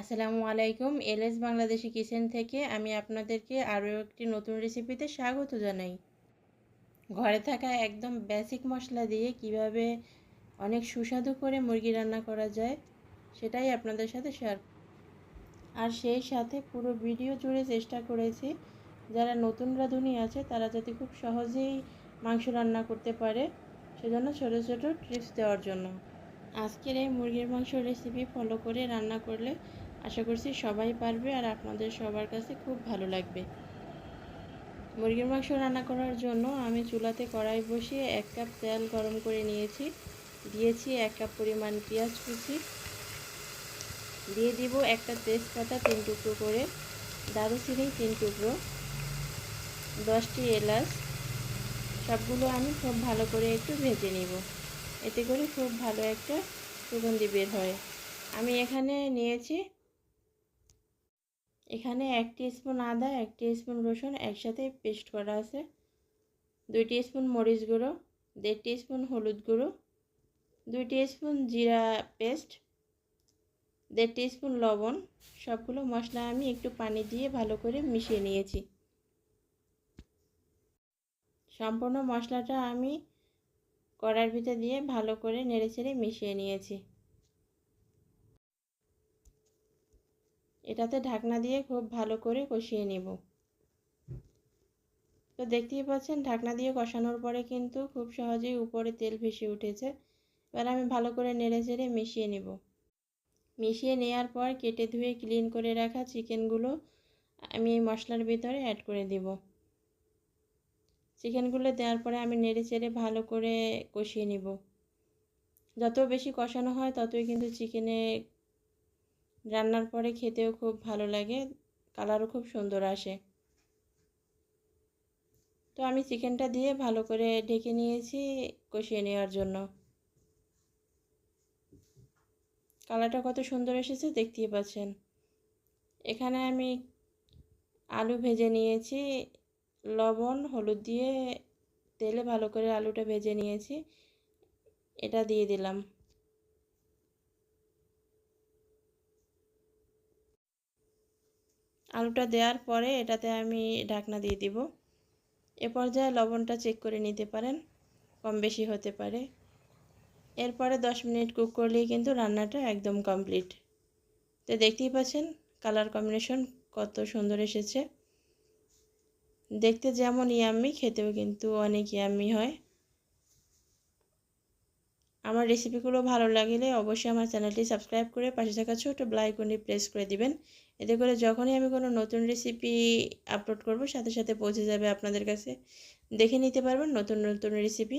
আসসালামু আলাইকুম, LS Bangladeshi kitchen থেকে আমি আপনাদেরকে আরও একটি নতুন রেসিপিতে স্বাগত জানাই। ঘরে থাকা একদম বেসিক মশলা দিয়ে কীভাবে অনেক সুস্বাদু করে মুরগি রান্না করা যায়, সেটাই আপনাদের সাথে শেয়ার আর সেই সাথে পুরো ভিডিও জুড়ে চেষ্টা করেছি, যারা নতুন রাঁধুনি আছে, তারা যাতে খুব সহজেই মাংস রান্না করতে পারে, সেজন্য ছোটো ছোটো টিপস দেওয়ার জন্য। আজকের এই মুরগির মাংস রেসিপি ফলো করে রান্না করলে আশা করছি সবাই পারবে আর আপনাদের সবার কাছে খুব ভালো লাগবে। মুরগির মাংস রান্না করার জন্য আমি চুলাতে কড়াই বসিয়ে এক কাপ তেল গরম করে নিয়েছি। দিয়েছি এক কাপ পরিমাণ পেঁয়াজ কুচি। দিয়ে দিব একটা তেজপাতা তিন টুকরো করে, দারুচিনি তিন টুকরো, দশটি এলাচ। সবগুলো আমি খুব ভালো করে একটু ভেজে নিব। এতে করে খুব ভালো একটা সুগন্ধি বের হয়। আমি এখানে নিয়েছি এখানে এক স্পুন আদা, এক স্পুন রসুন একসাথে পেস্ট করা আছে। দুই স্পুন মরিচ গুঁড়ো, দেড় স্পুন হলুদ গুঁড়ো, দুই স্পুন জিরা পেস্ট, দেড় স্পুন লবণ। সবগুলো মশলা আমি একটু পানি দিয়ে ভালো করে মিশিয়ে নিয়েছি। সম্পূর্ণ মশলাটা আমি কড়ার ভিতর দিয়ে ভালো করে নেড়ে চেড়ে মিশিয়ে নিয়েছি। এটাতে ঢাকনা দিয়ে খুব ভালো করে কষিয়ে নেব। তো দেখতেই পাচ্ছেন, ঢাকনা দিয়ে কষানোর পরে কিন্তু খুব সহজেই উপরে তেল ভেসে উঠেছে। এবার আমি ভালো করে নেড়ে চেড়ে মিশিয়ে নেব। মিশিয়ে নেওয়ার পর কেটে ধুয়ে ক্লিন করে রাখা চিকেনগুলো আমি এই মশলার ভিতরে অ্যাড করে দেব। চিকেনগুলো দেওয়ার পরে আমি নেড়ে চেড়ে ভালো করে কষিয়ে নিব। যত বেশি কষানো হয় ততই কিন্তু চিকেনে রান্নার পরে খেতেও খুব ভালো লাগে, কালারও খুব সুন্দর আসে। তো আমি চিকেনটা দিয়ে ভালো করে ঢেকে নিয়েছি কষিয়ে নেওয়ার জন্য। কালারটা কত সুন্দর এসেছে দেখতেই পাচ্ছেন। এখানে আমি আলু ভেজে নিয়েছি, লবণ, হলুদ দিয়ে তেলে ভালো করে আলুটা ভেজে নিয়েছি, এটা দিয়ে দিলাম। আলুটা দেওয়ার পরে এটাতে আমি ঢাকনা দিয়ে দিব। এ পর্যায়ে লবণটা চেক করে নিতে পারেন, কম বেশি হতে পারে। এরপরে দশ মিনিট কুক করলেই কিন্তু রান্নাটা একদম কমপ্লিট তো দেখতেই পাচ্ছেন কালার কম্বিনেশন কত সুন্দর এসেছে। দেখতে যেমন ইয়াম্মি খেতেও কিন্তু অনেক ইয়াম্মি হয়। আমার রেসিপিগুলো ভালো লাগলে অবশ্যই আমার চ্যানেলটি সাবস্ক্রাইব করে পাশে থাকা ছোটো ব্লাইকনটি প্রেস করে দিবেন। এতে করে যখনই আমি কোনো নতুন রেসিপি আপলোড করব, সাথে সাথে পৌঁছে যাবে আপনাদের কাছে। দেখে নিতে পারবেন নতুন নতুন রেসিপি